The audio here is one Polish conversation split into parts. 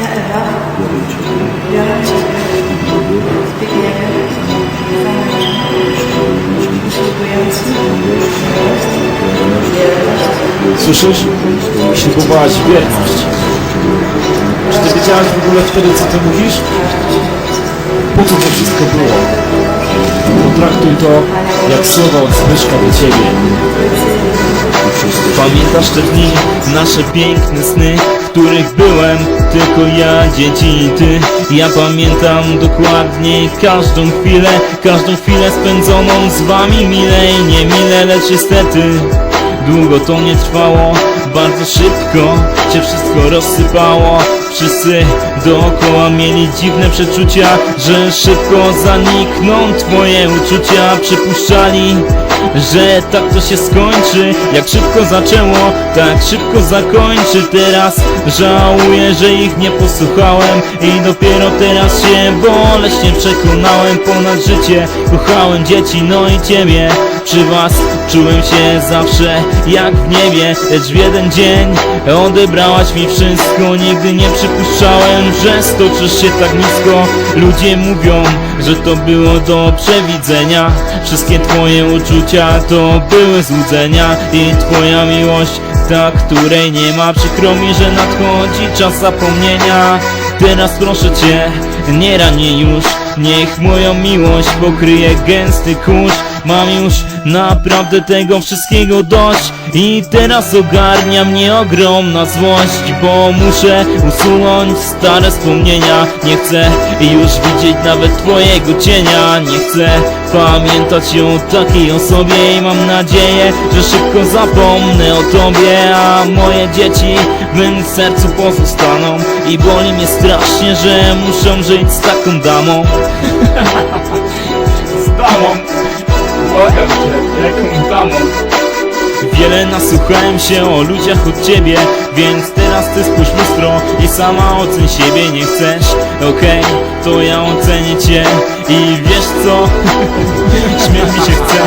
Ja Ewa, biorę Ciebie, zbiegniemy, wierność, Słyszysz? Ślubowałaś wierność. Czy ty wiedziałaś w ogóle wtedy, co ty mówisz? Po co to wszystko było? Potraktuj to jak słowa od Zbyszka do ciebie. Pamiętasz te dni, nasze piękne sny, w których byłem tylko ja, dzieci i ty. Ja pamiętam dokładnie każdą chwilę, każdą chwilę spędzoną z wami. Mile i niemile, lecz niestety Długo to nie trwało, bardzo szybko się wszystko rozsypało. Wszyscy dookoła mieli dziwne przeczucia, że szybko zanikną twoje uczucia. Przypuszczali, że tak to się skończy. Jak szybko zaczęło, tak szybko zakończy. Teraz żałuję, że ich nie posłuchałem I dopiero teraz się boleśnie przekonałem. Ponad życie kochałem dzieci, no i ciebie. Przy was czułem się zawsze jak w niebie Lecz w jeden dzień odebrałaś mi wszystko. Nigdy nie przypuszczałem, że stoczysz się tak nisko. Ludzie mówią, że to było do przewidzenia. Wszystkie twoje uczucia to były złudzenia. I twoja miłość, ta której nie ma. Przykro mi, że nadchodzi czas zapomnienia. Teraz proszę cię, nie ranię już. Niech moją miłość pokryje gęsty kurz. Mam już naprawdę tego wszystkiego dość. I teraz ogarnia mnie ogromna złość Bo muszę usunąć stare wspomnienia. Nie chcę już widzieć nawet twojego cienia. Nie chcę pamiętać o takiej osobie. I mam nadzieję, że szybko zapomnę o tobie. A moje dzieci w mym sercu pozostaną. I boli mnie strasznie, że muszą żyć z taką damą Z damą Błagam cię, jaką damą Wiele nasłuchałem się o ludziach od ciebie Więc teraz ty spójrz w lustro i sama ocen siebie Nie chcesz? Okej, to ja ocenię cię I wiesz co? Śmiać mi się chce,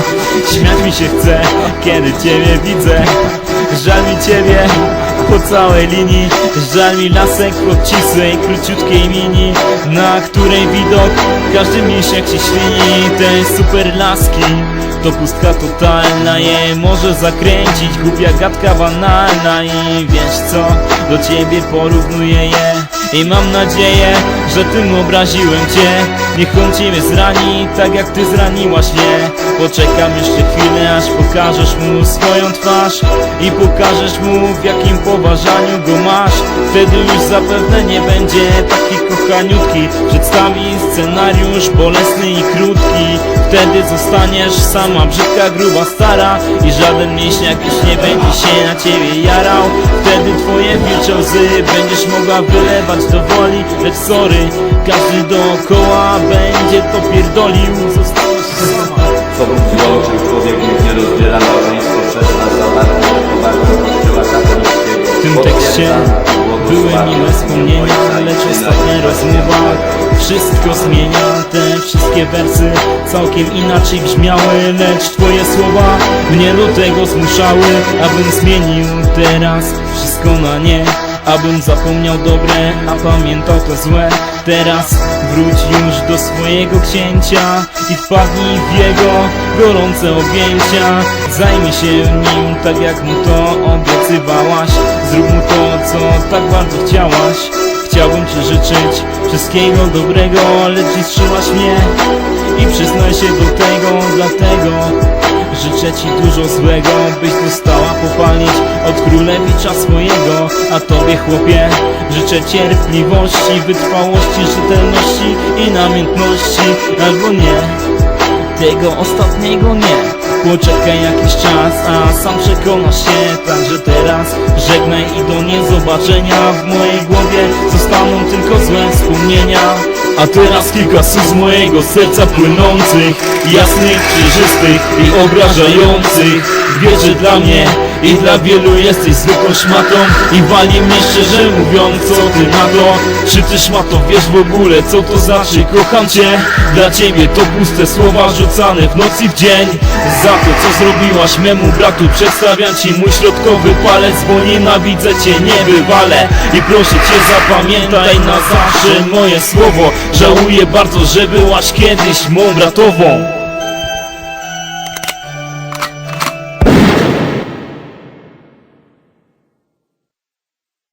śmiać mi się chce Kiedy ciebie widzę Żal mi ciebie po całej linii. Żal mi lasek obcisłej, króciutkiej mini Na której widok każdy misiak się ślini Te super laski to pustka totalna Je może zakręcić. Głupia gadka banalna I wiesz co, do ciebie porównuję je. I mam nadzieję, że tym obraziłem cię. Niech on ciebie zrani, tak jak ty zraniłaś mnie. Poczekam jeszcze chwilę, aż pokażesz mu swoją twarz I pokażesz mu w jakim poważaniu go masz. Wtedy już zapewne nie będzie taki kochaniutki Przedstawi scenariusz bolesny i krótki. Wtedy zostaniesz sama brzydka, gruba, stara I żaden mięśniak już nie będzie się na ciebie jarał. Wtedy twoje wilcze łzy będziesz mogła wylewać do woli Lecz sorry, każdy dookoła będzie to pierdolił Zostaniesz sama co Bóg złączył, człowiek niech nie rozdziela małżeństwo przez nas zawarte powarto Kościoła katolickiego. W tym tekście były miłe wspomnienia, lecz ostatnia rozmowa wszystko zmienia. Te wszystkie wersy całkiem inaczej brzmiały, lecz twoje słowa mnie do tego zmuszały, abym zmienił teraz wszystko na nie. Abym zapomniał dobre, a pamiętał to złe. Teraz wróć już do swojego księcia I wpadnij w jego gorące objęcia. Zajmij się nim tak jak mu to obiecywałaś. Zrób mu to co tak bardzo chciałaś. Chciałbym ci życzyć wszystkiego dobrego Lecz niszczyłaś mnie i przyznaj się do tego Dlatego Życzę ci dużo złego, byś dostała popalić od królewicza swojego. A tobie chłopie, życzę cierpliwości, wytrwałości, rzetelności i namiętności. Albo nie, tego ostatniego nie. Poczekaj jakiś czas, a sam przekonasz się. Także teraz żegnaj i do niezobaczenia. W mojej głowie zostaną tylko złe wspomnienia A teraz kilka słów z mojego serca płynących Jasnych, przejrzystych i obrażających Wiesz, że dla mnie i dla wielu jesteś zwykłą szmatą. I wali mnie szczerze mówiąc, co ty na to Czy ty szmato wiesz w ogóle, co to znaczy? Kocham cię Dla ciebie to puste słowa rzucane w noc i w dzień. Za to, co zrobiłaś memu bratu Przedstawiam ci mój środkowy palec Bo nienawidzę cię, nie I proszę cię zapamiętaj na zawsze moje słowo. Żałuję bardzo, że byłaś kiedyś mą bratową